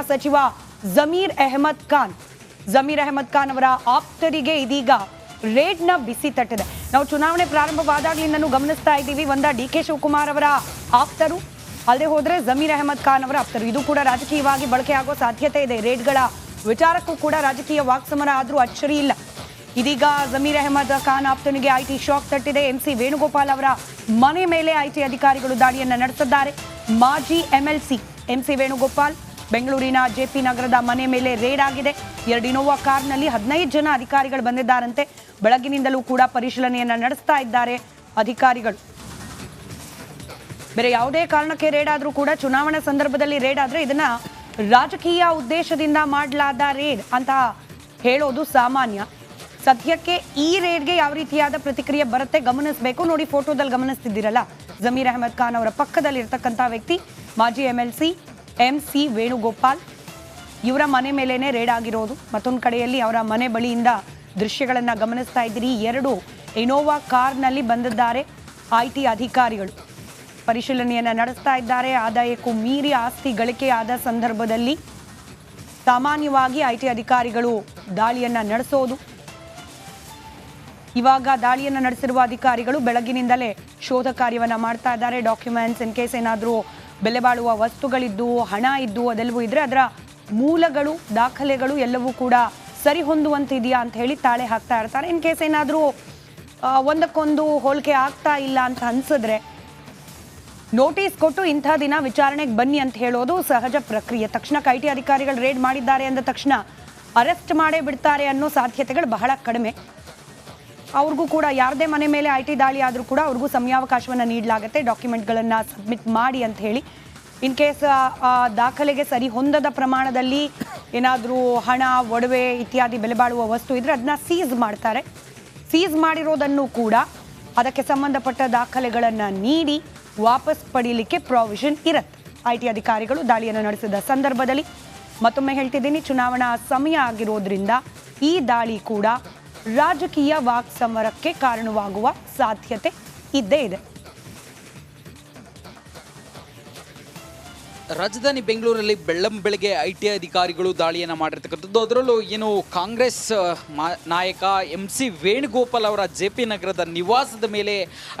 ಸಚಿವ ಜಮೀರ್ ಅಹಮದ್ ಖಾನ್. ಜಮೀರ್ ಅಹಮದ್ ಖಾನ್ ಅವರ ಆಪ್ತರಿಗೆ ಇದೀಗ ರೇಡ್ನ ಬಿಸಿ ತಟ್ಟಿದೆ. ನಾವು ಚುನಾವಣೆ ಪ್ರಾರಂಭವಾದಾಗ್ಲಿಂದನೂ ಗಮನಿಸ್ತಾ ಇದ್ದೀವಿ. ಒಂದ ಡಿ ಕೆ ಶಿವಕುಮಾರ್ ಅವರ ಆಪ್ತರು. ಅಲ್ಲದೆ ಹೋದ್ರೆ ಜಮೀರ್ ಅಹಮದ್ ಖಾನ್ ಅವರ ಆಪ್ತರು. ಇದು ಕೂಡ ರಾಜಕೀಯವಾಗಿ ಬಳಕೆ ಆಗೋ ಸಾಧ್ಯತೆ ಇದೆ. ರೇಡ್ಗಳ ವಿಚಾರಕ್ಕೂ ಕೂಡ ರಾಜಕೀಯ ವಾಕ್ಸಮರ ಆದರೂ ಅಚ್ಚರಿ ಇಲ್ಲ. ಇದೀಗ ಜಮೀರ್ ಅಹಮದ್ ಖಾನ್ ಆಪ್ತನಿಗೆ ಐಟಿ ಶಾಕ್ ತಟ್ಟಿದೆ. ಎಂಸಿ ವೇಣುಗೋಪಾಲ್ ಅವರ ಮನೆ ಮೇಲೆ ಐಟಿ ಅಧಿಕಾರಿಗಳು ದಾಳಿಯನ್ನ ನಡೆಸಿದ್ದಾರೆ. ಮಾಜಿ ಎಂಎಲ್ಸಿ ಎಂಸಿ ವೇಣುಗೋಪಾಲ್ ಬೆಂಗಳೂರಿನ ಜೆಪಿ ನಗರದ ಮನೆ ಮೇಲೆ ರೇಡ್ ಆಗಿದೆ. ಎರಡು ಇನೋವಾ ಕಾರ್ನಲ್ಲಿ ಹದಿನೈದು ಜನ ಅಧಿಕಾರಿಗಳು ಬಂದಿದ್ದಾರಂತೆ. ಬೆಳಗಿನಿಂದಲೂ ಕೂಡ ಪರಿಶೀಲನೆಯನ್ನು ನಡೆಸ್ತಾ ಇದ್ದಾರೆ ಅಧಿಕಾರಿಗಳು. ಬೇರೆ ಯಾವುದೇ ಕಾರಣಕ್ಕೆ ರೇಡ್ ಆದರೂ ಕೂಡ ಚುನಾವಣಾ ಸಂದರ್ಭದಲ್ಲಿ ರೇಡ್ ಆದರೆ ಇದನ್ನ ರಾಜಕೀಯ ಉದ್ದೇಶದಿಂದ ಮಾಡಲಾದ ರೇಡ್ ಅಂತ ಹೇಳೋದು ಸಾಮಾನ್ಯ. ಸದ್ಯಕ್ಕೆ ಈ ರೇಡ್ಗೆ ಯಾವ ರೀತಿಯಾದ ಪ್ರತಿಕ್ರಿಯೆ ಬರುತ್ತೆ ಗಮನಿಸಬೇಕು. ನೋಡಿ ಫೋಟೋದಲ್ಲಿ ಗಮನಿಸ್ತಿದ್ದೀರಲ್ಲ. ಜಮೀರ್ ಅಹಮದ್ ಖಾನ್ ಅವರ ಪಕ್ಕದಲ್ಲಿ ಇರ್ತಕ್ಕಂಥ ವ್ಯಕ್ತಿ, ಮಾಜಿ ಎಂ ಎಂ ಸಿ ವೇಣುಗೋಪಾಲ್. ಇವರ ಮನೆ ಮೇಲೇನೆ ರೇಡ್ ಆಗಿರೋದು. ಮತ್ತೊಂದು ಕಡೆಯಲ್ಲಿ ಅವರ ಮನೆ ಬಳಿಯಿಂದ ದೃಶ್ಯಗಳನ್ನು ಗಮನಿಸ್ತಾ ಇದ್ದೀರಿ. ಎರಡು ಇನೋವಾ ಕಾರ್ನಲ್ಲಿ ಬಂದಿದ್ದಾರೆ ಐ ಟಿ ಅಧಿಕಾರಿಗಳು. ಪರಿಶೀಲನೆಯನ್ನು ನಡೆಸ್ತಾ ಇದ್ದಾರೆ. ಆದಾಯಕ್ಕೂ ಮೀರಿ ಆಸ್ತಿ ಗಳಿಕೆಯಾದ ಸಂದರ್ಭದಲ್ಲಿ ಸಾಮಾನ್ಯವಾಗಿ ಐ ಟಿ ಅಧಿಕಾರಿಗಳು ದಾಳಿಯನ್ನು ನಡೆಸೋದು. ಇವಾಗ ದಾಳಿಯನ್ನು ನಡೆಸಿರುವ ಅಧಿಕಾರಿಗಳು ಬೆಳಗಿನಿಂದಲೇ ಶೋಧ ಕಾರ್ಯವನ್ನು ಮಾಡ್ತಾ ಇದ್ದಾರೆ. ಡಾಕ್ಯುಮೆಂಟ್ಸ್ ಇನ್ ಕೇಸ್ ಏನಾದರೂ ಬೆಲೆ ಬಾಳುವ ವಸ್ತುಗಳಿದ್ದು, ಹಣ ಇದ್ದು ಅದೆಲ್ಲವೂ ಇದ್ರೆ ಅದರ ಮೂಲಗಳು, ದಾಖಲೆಗಳು ಎಲ್ಲವೂ ಕೂಡ ಸರಿ ಹೊಂದುವಂತಿದೆಯಾ ಅಂತ ಹೇಳಿ ತಾಳೆ ಹಾಕ್ತಾ ಇರ್ತಾರೆ. ಇನ್ ಕೇಸ್ ಏನಾದರೂ ಒಂದಕ್ಕೊಂದು ಹೋಲಿಕೆ ಆಗ್ತಾ ಇಲ್ಲ ಅಂತ ಅನ್ಸಿದ್ರೆ ನೋಟಿಸ್ ಕೊಟ್ಟು ಇಂಥ ದಿನ ವಿಚಾರಣೆಗೆ ಬನ್ನಿ ಅಂತ ಹೇಳೋದು ಸಹಜ ಪ್ರಕ್ರಿಯೆ. ತಕ್ಷಣ ಐ ಟಿ ಅಧಿಕಾರಿಗಳು ರೇಡ್ ಮಾಡಿದ್ದಾರೆ ಅಂದ ತಕ್ಷಣ ಅರೆಸ್ಟ್ ಮಾಡೇ ಬಿಡ್ತಾರೆ ಅನ್ನೋ ಸಾಧ್ಯತೆಗಳು ಬಹಳ ಕಡಿಮೆ. ಅವ್ರಿಗೂ ಕೂಡ ಯಾರದೇ ಮನೆ ಮೇಲೆ ಐ ಟಿ ದಾಳಿ ಆದರೂ ಕೂಡ ಅವ್ರಿಗೂ ಸಮಯಾವಕಾಶವನ್ನು ನೀಡಲಾಗುತ್ತೆ. ಡಾಕ್ಯುಮೆಂಟ್ಗಳನ್ನು ಸಬ್ಮಿಟ್ ಮಾಡಿ ಅಂತ ಹೇಳಿ. ಇನ್ ಕೇಸ್ ದಾಖಲೆಗೆ ಸರಿ ಹೊಂದದ ಪ್ರಮಾಣದಲ್ಲಿ ಏನಾದರೂ ಹಣ, ಒಡವೆ ಇತ್ಯಾದಿ ಬೆಲೆ ಬಾಳುವ ವಸ್ತು ಇದ್ರೆ ಅದನ್ನ ಸೀಸ್ ಮಾಡ್ತಾರೆ. ಸೀಸ್ ಮಾಡಿರೋದನ್ನು ಕೂಡ ಅದಕ್ಕೆ ಸಂಬಂಧಪಟ್ಟ ದಾಖಲೆಗಳನ್ನು ನೀಡಿ ವಾಪಸ್ ಪಡೀಲಿಕ್ಕೆ ಪ್ರಾವಿಷನ್ ಇರುತ್ತೆ. ಐ ಟಿ ಅಧಿಕಾರಿಗಳು ದಾಳಿಯನ್ನು ನಡೆಸಿದ ಸಂದರ್ಭದಲ್ಲಿ ಮತ್ತೊಮ್ಮೆ ಹೇಳ್ತಿದ್ದೀನಿ, ಚುನಾವಣಾ ಸಮಯ ಆಗಿರೋದ್ರಿಂದ ಈ ದಾಳಿ ಕೂಡ ರಾಜಕೀಯ ವಾಕ್ಸಮರಕ್ಕೆ ಕಾರಣವಾಗುವ ಸಾಧ್ಯತೆ ಇದ್ದೇ ಇದೆ. ರಾಜಧಾನಿ ಬೆಂಗಳೂರಲ್ಲಿ ಬೆಳ್ಳಂ ಬೆಳಗ್ಗೆ ಐ ಟಿ ಅಧಿಕಾರಿಗಳು ದಾಳಿಯನ್ನು ಮಾಡಿರ್ತಕ್ಕಂಥದ್ದು. ಅದರಲ್ಲೂ ಏನು ಕಾಂಗ್ರೆಸ್ ನಾಯಕ ಎಂ ಸಿ ವೇಣುಗೋಪಾಲ್ ಅವರ ಜೆ ಪಿ ನಗರದ ನಿವಾಸದ ಮೇಲೆ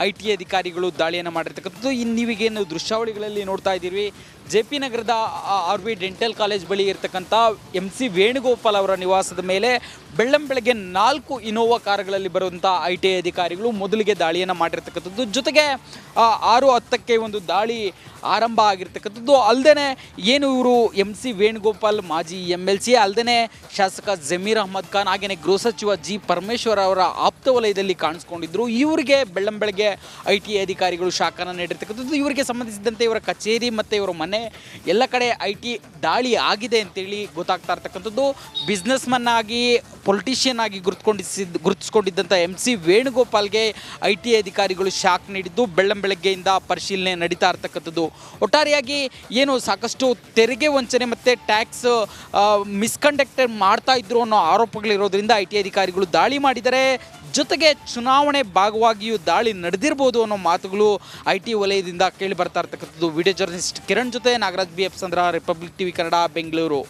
ಐ ಟಿ ಅಧಿಕಾರಿಗಳು ದಾಳಿಯನ್ನು ಮಾಡಿರ್ತಕ್ಕಂಥದ್ದು. ಇನ್ನು ನೀವೀಗೇನು ದೃಶ್ಯಾವಳಿಗಳಲ್ಲಿ ನೋಡ್ತಾ ಇದ್ದೀವಿ ಜೆ ಪಿ ನಗರದ ಆರ್ ವಿ ಡೆಂಟಲ್ ಕಾಲೇಜ್ ಬಳಿ ಇರತಕ್ಕಂಥ ಎಂ ಸಿ ವೇಣುಗೋಪಾಲ್ ಅವರ ನಿವಾಸದ ಮೇಲೆ ಬೆಳ್ಳಂ ಬೆಳಗ್ಗೆ ನಾಲ್ಕು ಇನೋವಾ ಕಾರುಗಳಲ್ಲಿ ಬರುವಂಥ ಐ ಟಿ ಅಧಿಕಾರಿಗಳು ಮೊದಲಿಗೆ ದಾಳಿಯನ್ನು ಮಾಡಿರ್ತಕ್ಕಂಥದ್ದು. ಜೊತೆಗೆ ಆರು ಹತ್ತಕ್ಕೆ ಒಂದು ದಾಳಿ ಆರಂಭ ಆಗಿರ್ತಕ್ಕಂಥದ್ದು. ಅಲ್ಲದೆ ಏನು ಇವರು ಎಂ ಸಿ ವೇಣುಗೋಪಾಲ್, ಮಾಜಿ ಎಂ ಎಲ್ ಸಿ ಅಲ್ಲದೆ ಶಾಸಕ ಜಮೀರ್ ಅಹಮದ್ ಖಾನ್ ಹಾಗೆಯೇ ಗೃಹ ಸಚಿವ ಜಿ ಪರಮೇಶ್ವರ್ ಅವರ ಆಪ್ತ ವಲಯದಲ್ಲಿ ಕಾಣಿಸ್ಕೊಂಡಿದ್ದರು ಇವರಿಗೆ ಬೆಳ್ಳಂ ಬೆಳಗ್ಗೆ ಐ ಟಿ ಅಧಿಕಾರಿಗಳು ಶಾಖನ ನೀಡಿರ್ತಕ್ಕಂಥದ್ದು. ಇವರಿಗೆ ಸಂಬಂಧಿಸಿದಂತೆ ಇವರ ಕಚೇರಿ ಮತ್ತು ಇವರ ಮನೆ ಎಲ್ಲ ಕಡೆ ಐ ಟಿ ದಾಳಿ ಆಗಿದೆ ಅಂತೇಳಿ ಗೊತ್ತಾಗ್ತಾ ಇರ್ತಕ್ಕಂಥದ್ದು. ಬಿಸ್ನೆಸ್ಮನ್ ಆಗಿ ಪೊಲಿಟಿಷಿಯನ್ ಆಗಿ ಗುರುತ್ಕೊಂಡಿಸಿದ ಗುರುತಿಸಿಕೊಂಡಿದ್ದಂಥ ಎಂ ಸಿ ವೇಣುಗೋಪಾಲ್ಗೆ ಐ ಟಿ ಅಧಿಕಾರಿಗಳು ಶಾಕ್ ನೀಡಿದ್ದು. ಬೆಳ್ಳಂ ಬೆಳಗ್ಗೆಯಿಂದ ಪರಿಶೀಲನೆ ನಡೀತಾ ಇರ್ತಕ್ಕಂಥದ್ದು. ಒಟ್ಟಾರೆಯಾಗಿ ಏನು ಸಾಕಷ್ಟು ತೆರಿಗೆ ವಂಚನೆ ಮತ್ತು ಟ್ಯಾಕ್ಸ್ ಮಿಸ್ಕಂಡಕ್ಟರ್ ಮಾಡ್ತಾ ಇದ್ರು ಅನ್ನೋ ಆರೋಪಗಳಿರೋದ್ರಿಂದ ಐ ಟಿ ಅಧಿಕಾರಿಗಳು ದಾಳಿ ಮಾಡಿದರೆ ಜೊತೆಗೆ ಚುನಾವಣೆ ಭಾಗವಾಗಿಯೂ ದಾಳಿ ನಡೆದಿರ್ಬೋದು ಅನ್ನೋ ಮಾತುಗಳು ಐ ಟಿ ವಲಯದಿಂದ ಕೇಳಿ ಬರ್ತಾ ಇರ್ತಕ್ಕಂಥದ್ದು. ವಿಡಿಯೋ ಜರ್ನಲಿಸ್ಟ್ ಕಿರಣ್ ಜೊತೆ Nagaraj B F Chandra Republic TV Kannada, Bengaluru.